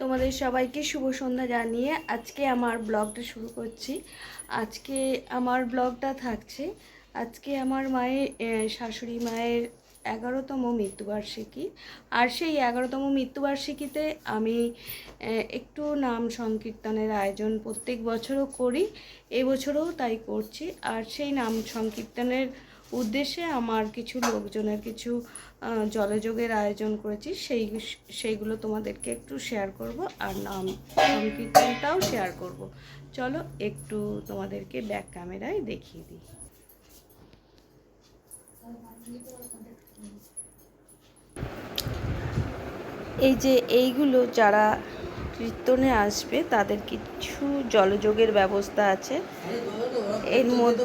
তোমাদের সবাইকে শুভ সন্ধ্যা জানিয়ে আজকে আমার ব্লগটা শুরু করছি। আজকে আমার ব্লগটা থাকছে, আজকে আমার মায়ের শাশুড়ি মায়ের এগারোতম মৃত্যুবার্ষিকী। আর সেই এগারোতম মৃত্যুবার্ষিকীতে আমি একটু নাম সংকীর্তনের আয়োজন প্রত্যেক বছরও করি, এবছরও তাই করছি। আর সেই নাম সংকীর্তনের উদ্দেশ্যে আমার কিছু লোকজনের কিছু জলযোগের আয়োজন করেছি। সেই সেইগুলো তোমাদেরকে একটু শেয়ার করব আর নাম সংকীর্তনটাও শেয়ার করব। চলো একটু তোমাদেরকে ব্যাক ক্যামেরায় দেখিয়ে দিই। এই যে এইগুলো যারা কীর্তনে আসবে, তাদের কিছু জলযোগের ব্যবস্থা আছে। এর মধ্যে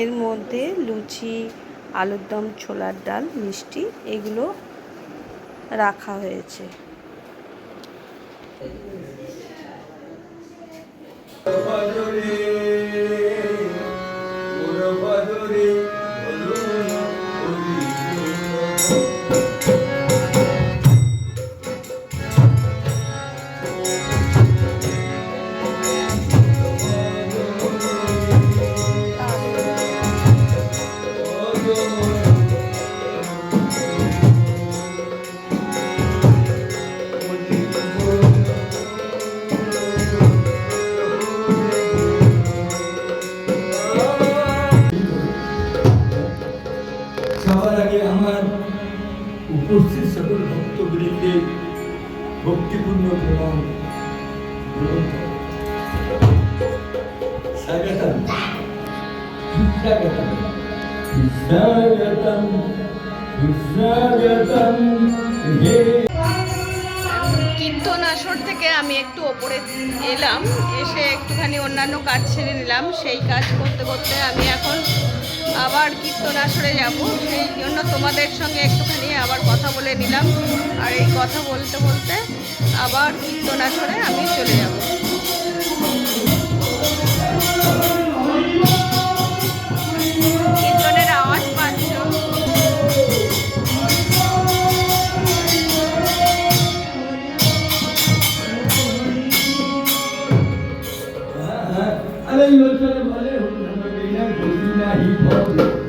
এর মধ্যে লুচি আলুর দম ছোলার ডাল মিষ্টি এগুলো রাখা হয়েছে। বাজরে ওর সকল ভক্তবৃন্দে ভক্তিপূর্ণ প্রণাম গ্রহণ করো। স্বাগতম। সুস্বাগতম কীর্তন আসর থেকে আমি একটু ওপরে এলাম এসে একটুখানি অন্যান্য কাজ ছেড়ে নিলাম। সেই কাজ করতে করতে আমি এখন আবার কীর্তন আসরে যাব। সেই জন্য তোমাদের সঙ্গে একটুখানি আবার কথা বলে নিলাম। আর এই কথা বলতে বলতে আবার কীর্তন আসরে আমি চলে যাব। কীর্তনের আওয়াজ পাচ্ছ? আরে লোচনে aí, pode.